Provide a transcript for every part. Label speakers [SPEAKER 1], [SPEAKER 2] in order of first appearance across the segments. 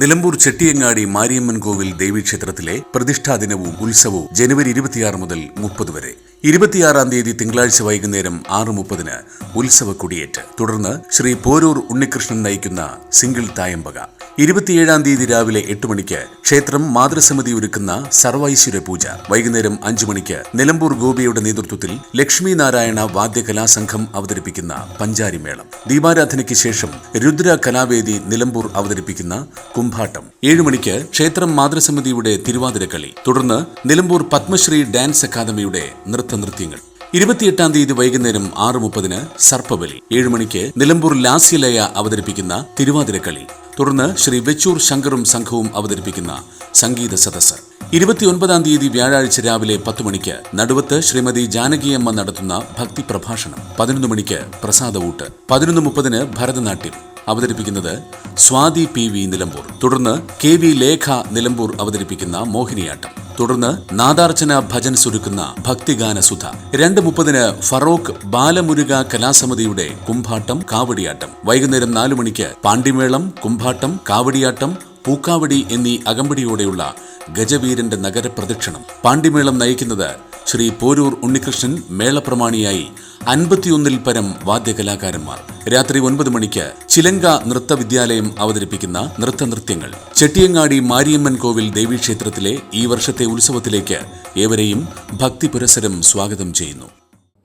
[SPEAKER 1] നിലമ്പൂർ ചെട്ടിയങ്ങാടി മാരിയമ്മൻ കോവിൽ ദേവീക്ഷേത്രത്തിലെ പ്രതിഷ്ഠാ ദിനവും ഉത്സവവും ജനുവരി ഇരുപത്തിയാറ് മുതൽ മുപ്പത് വരെ. ഇരുപത്തിയാറാം തീയതി തിങ്കളാഴ്ച വൈകുന്നേരം ആറ് മുപ്പതിന് ഉത്സവ കൊടിയേറ്റ്. തുടർന്ന് ശ്രീ പോരൂർ ഉണ്ണികൃഷ്ണൻ നയിക്കുന്ന സിംഗിൾ തായമ്പക. ഇരുപത്തിയേഴാം തീയതി രാവിലെ എട്ട് മണിക്ക് ക്ഷേത്രം മാതൃസമിതി ഒരുക്കുന്ന സർവൈശ്വര പൂജ. വൈകുന്നേരം അഞ്ചു മണിക്ക് നിലമ്പൂർ ഗോപിയുടെ നേതൃത്വത്തിൽ ലക്ഷ്മി നാരായണ വാദ്യകലാസംഘം അവതരിപ്പിക്കുന്ന പഞ്ചാരിമേളം. ദീപാരാധനയ്ക്ക് ശേഷം രുദ്ര കലാവേദി നിലമ്പൂർ അവതരിപ്പിക്കുന്ന കുംഭാട്ടം. ഏഴു മണിക്ക് ക്ഷേത്രം മാതൃസമിതിയുടെ തിരുവാതിരക്കളി. തുടർന്ന് നിലമ്പൂർ പത്മശ്രീ ഡാൻസ് അക്കാദമിയുടെ നൃത്തനൃത്യങ്ങൾ. ഇരുപത്തിയെട്ടാം തീയതി വൈകുന്നേരം ആറ് മുപ്പതിന് സർപ്പബലി. ഏഴുമണിക്ക് നിലമ്പൂർ ലാസ്യലയ അവതരിപ്പിക്കുന്ന തിരുവാതിരക്കളി. തുടർന്ന് ശ്രീ വെച്ചൂർ ശങ്കറും സംഘവും അവതരിപ്പിക്കുന്ന സംഗീത സദസ്സ്. ഇരുപത്തിയൊൻപതാം തീയതി വ്യാഴാഴ്ച രാവിലെ പത്ത് മണിക്ക് നടുവത്ത് ശ്രീമതി ജാനകിയമ്മ നടത്തുന്ന ഭക്തി പ്രഭാഷണം. പതിനൊന്ന് മണിക്ക് പ്രസാദ ഊട്ട്. പതിനൊന്ന് മുപ്പതിന് ഭരതനാട്യം. അവതരിപ്പിക്കുന്നത് സ്വാതി പി വി നിലമ്പൂർ. തുടർന്ന് കെ വി ലേഖ നിലമ്പൂർ അവതരിപ്പിക്കുന്ന മോഹിനിയാട്ടം. തുടർന്ന് നാദാർച്ചന ഭജൻ സുരുക്കുന്ന ഭക്തിഗാന സുധ. രണ്ട് മുപ്പതിന് ഫറോക്ക് ബാലമുരുക കലാസമിതിയുടെ കുംഭാട്ടം കാവടിയാട്ടം. വൈകുന്നേരം നാലു മണിക്ക് പാണ്ടിമേളം കുംഭാട്ടം കാവടിയാട്ടം പൂക്കാവടി എന്നീ അകമ്പടിയോടെയുള്ള ഗജവീരന്റെ നഗരപ്രദക്ഷിണം. പാണ്ടിമേളം നയിക്കുന്നത് ശ്രീ പോരൂർ ഉണ്ണികൃഷ്ണൻ മേളപ്രമാണിയായി അൻപത്തിയൊന്നിൽ പരം വാദ്യകലാകാരന്മാർ. രാത്രി ഒൻപത് മണിക്ക് ചിലങ്ക നൃത്തവിദ്യാലയം അവതരിപ്പിക്കുന്ന നൃത്തനൃത്യങ്ങൾ. ചെട്ടിയങ്ങാടി മാരിയമ്മൻ കോവിൽ ദേവീക്ഷേത്രത്തിലെ ഈ വർഷത്തെ ഉത്സവത്തിലേക്ക് ഏവരെയും ഭക്തിപുരസരം സ്വാഗതം ചെയ്യുന്നു.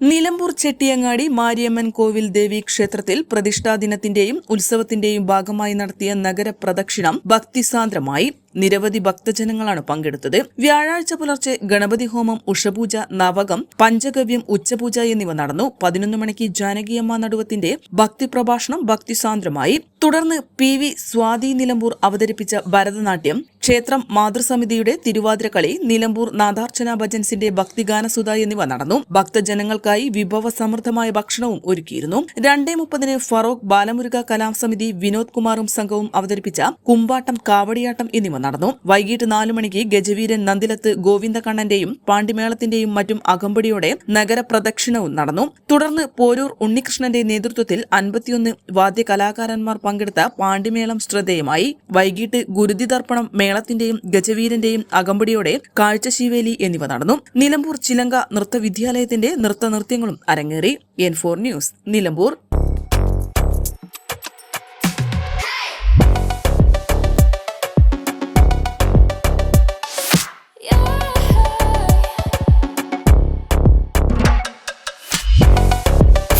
[SPEAKER 2] നിലമ്പൂർ ചെട്ടിയങ്ങാടി മാരിയമ്മൻ കോവിൽ ദേവി ക്ഷേത്രത്തിൽ പ്രതിഷ്ഠാ ദിനത്തിന്റെയും ഉത്സവത്തിന്റെയും ഭാഗമായി നടത്തിയ നഗരപ്രദക്ഷിണം ഭക്തിസാന്ദ്രമായി നിരവധി ഭക്തജനങ്ങളാണ് പങ്കെടുത്തത്. വ്യാഴാഴ്ച പുലർച്ചെ ഗണപതി ഹോമം ഉഷപൂജ നവകം പഞ്ചഗവ്യം ഉച്ചപൂജ എന്നിവ നടന്നു. പതിനൊന്ന് മണിക്ക് ജാനകിയമ്മ നടുവത്തിന്റെ ഭക്തി പ്രഭാഷണം ഭക്തിസാന്ദ്രമായി. തുടർന്ന് പി വി സ്വാതി നിലമ്പൂർ അവതരിപ്പിച്ച ഭരതനാട്യം ക്ഷേത്രം മാതൃസമിതിയുടെ തിരുവാതിരക്കളി നിലമ്പൂർ നാദാർച്ചന ഭജൻസിന്റെ ഭക്തിഗാനസുധ എന്നിവ നടന്നു. ഭക്തജനങ്ങൾക്കായി വിഭവ സമൃദ്ധമായ ഭക്ഷണവും ഒരുക്കിയിരുന്നു. രണ്ടേ മുപ്പതിന് ഫറോക്ക് ബാലമുരുക കലാം സമിതി വിനോദ് കുമാറും സംഘവും അവതരിപ്പിച്ച കുമ്പാട്ടം കാവടിയാട്ടം എന്നിവ നടന്നു. വൈകിട്ട് നാലു മണിക്ക് ഗജവീരൻ നന്ദിലത്ത് ഗോവിന്ദകണ്ണന്റെയും പാണ്ടിമേളത്തിന്റെയും മറ്റും അകമ്പടിയോടെ നഗരപ്രദക്ഷിണവും നടന്നു. തുടർന്ന് പോരൂർ ഉണ്ണികൃഷ്ണന്റെ നേതൃത്വത്തിൽ അൻപത്തിയൊന്ന് വാദ്യകലാകാരന്മാർ പങ്കെടുത്ത പാണ്ടിമേളം ശ്രദ്ധേയമായി. വൈകിട്ട് ഗുരുതി തർപ്പണം മേളത്തിന്റെയും ഗജവീരന്റെയും അകമ്പടിയോടെ കാഴ്ചശീവേലി എന്നിവ നടന്നു. നിലമ്പൂർ ചിലങ്ക നൃത്തവിദ്യാലയത്തിന്റെ നൃത്തനൃത്യങ്ങളും അരങ്ങേറി. N four news Nilambur.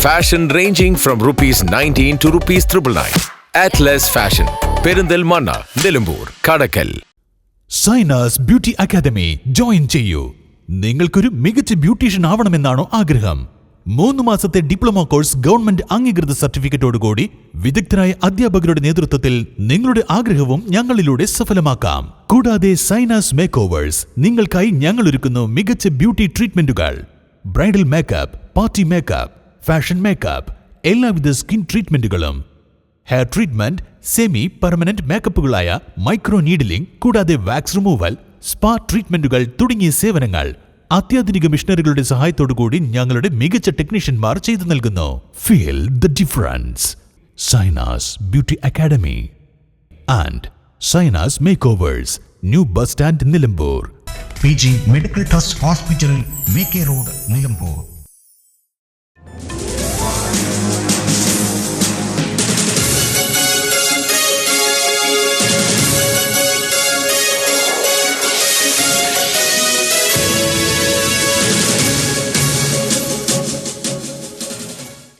[SPEAKER 3] Fashion ranging from rupees 19 to rupees 999. Atlas Fashion. Perinthalmanna Nilambur Kadakkal
[SPEAKER 4] Sainas beauty academy join ചെയ്യൂ നിങ്ങൾക്കൊരു മികച്ച ബ്യൂട്ടീഷ്യൻ ആവണമെന്നാണോ ആഗ്രഹം മൂന്ന് മാസത്തെ ഡിപ്ലോമ കോഴ്സ് ഗവൺമെന്റ് അംഗീകൃത സർട്ടിഫിക്കറ്റോടുകൂടി വിദഗ്ധരായ അധ്യാപകരുടെ നേതൃത്വത്തിൽ നിങ്ങളുടെ ആഗ്രഹവും ഞങ്ങളിലൂടെ സഫലമാക്കാം കൂടാതെ സൈനാസ് മേക്ക് ഓവേഴ്സ് നിങ്ങൾക്കായി ഞങ്ങൾ ഒരുക്കുന്നു മികച്ച beauty ട്രീറ്റ്മെന്റുകൾ bridal makeup party makeup fashion makeup എല്ലാവിധ സ്കിൻ ട്രീറ്റ്മെന്റുകളും ഹെയർ ട്രീറ്റ്മെന്റ് സെമി പെർമനന്റ് മേക്കപ്പുകളായ മൈക്രോ നീഡിലിംഗ് കൂടാതെ വാക്സ് റിമൂവൽ സ്പാ ട്രീറ്റ്മെന്റുകൾ തുടങ്ങിയ സേവനങ്ങൾ അത്യാധുനിക മിഷനറികളുടെ സഹായത്തോടുകൂടി ഞങ്ങളുടെ മികച്ച ടെക്നീഷ്യന്മാർ ചെയ്തു നൽകുന്നു. Feel the difference Sainas beauty academy and Sainas makeovers new bus stand Nilambur
[SPEAKER 5] P G medical trust hospital M K road Nilambur